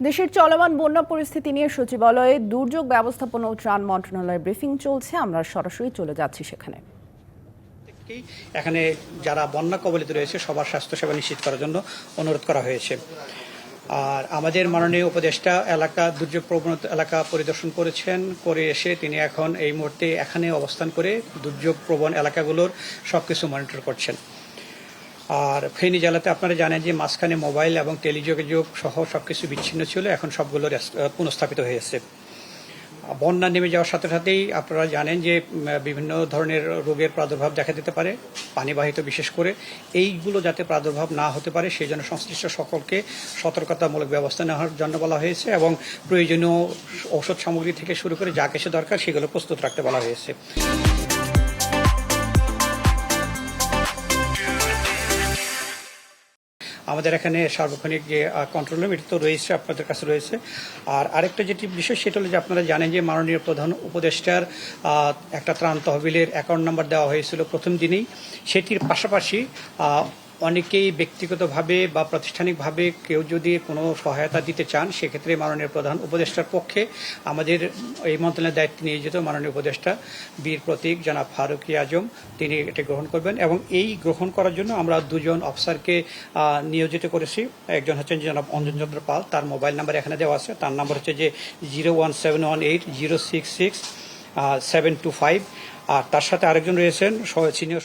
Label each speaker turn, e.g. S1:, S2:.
S1: দেশের চলমান বন্যা পরিস্থিতি নিয়ে সচিবালয়ে দুর্যোগ ব্যবস্থাপনা ও ত্রাণ মন্ত্রণালয়ের ব্রিফিং চলছে। আমরা সরাসরি চলে যাচ্ছি সেখানে।
S2: এখানে যারা বন্যা কবলিত রয়েছে, সবার স্বাস্থ্যসেবা নিশ্চিত করার জন্য অনুরোধ করা হয়েছে। আর আমাদের মাননীয় উপদেষ্টা এলাকা দুর্যোগ প্রবণ এলাকা পরিদর্শন করেছেন, করে এসে তিনি এখন এই মুহূর্তে এখানে অবস্থান করে দুর্যোগ প্রবণ এলাকাগুলোর সবকিছু মনিটর করছেন। আর ফেনী জেলাতে আপনারা জানেন যে মাঝখানে মোবাইল এবং টেলিযোগাযোগ সহ সবকিছু বিচ্ছিন্ন ছিল, এখন সবগুলো পুনঃস্থাপিত হয়েছে বন্যা নেমে যাওয়ার সাথে সাথেই আপনারা জানেন যে বিভিন্ন ধরনের রোগের প্রাদুর্ভাব দেখা দিতে পারে, পানিবাহিত বিশেষ করে। এইগুলো যাতে প্রাদুর্ভাব না হতে পারে, সেই জন্য সংশ্লিষ্ট সকলকে সতর্কতামূলক ব্যবস্থা নেওয়ার জন্য বলা হয়েছে এবং প্রয়োজনীয় ঔষধ সামগ্রী থেকে শুরু করে যা কিছু দরকার সেগুলো প্রস্তুত রাখতে বলা হয়েছে। আমাদের এখানে সার্বক্ষণিক যে কন্ট্রোল রুম এটা তো রয়েছে, আপনাদের কাছে রয়েছে। আর আরেকটা যেটি বিষয় সেটা হলো যে আপনারা জানেন যে মাননীয় প্রধান উপদেষ্টার একটা ত্রাণ তহবিলের অ্যাকাউন্ট নাম্বার দেওয়া হয়েছিল প্রথম দিনেই। সেটির পাশাপাশি অনেকেই ব্যক্তিগতভাবে বা প্রাতিষ্ঠানিকভাবে কেউ যদি কোনো সহায়তা দিতে চান, সেক্ষেত্রে মাননীয় প্রধান উপদেষ্টার পক্ষে আমাদের এই মন্ত্রণালয়ের দায়িত্ব নিয়োজিত মাননীয় উপদেষ্টা বীর প্রতীক জনাব ফারুকি আজম, তিনি এটি গ্রহণ করবেন এবং এই গ্রহণ করার জন্য আমরা দুজন অফিসারকে নিয়োজিত করেছি। একজন হচ্ছেন জনাব অঞ্জন চন্দ্র পাল, তার মোবাইল নাম্বার এখানে দেওয়া আছে। তার নাম্বার হচ্ছে যে zero one seven one eight zero six six seven two five. আর তার সাথে আরেকজন রয়েছেন সিনিয়র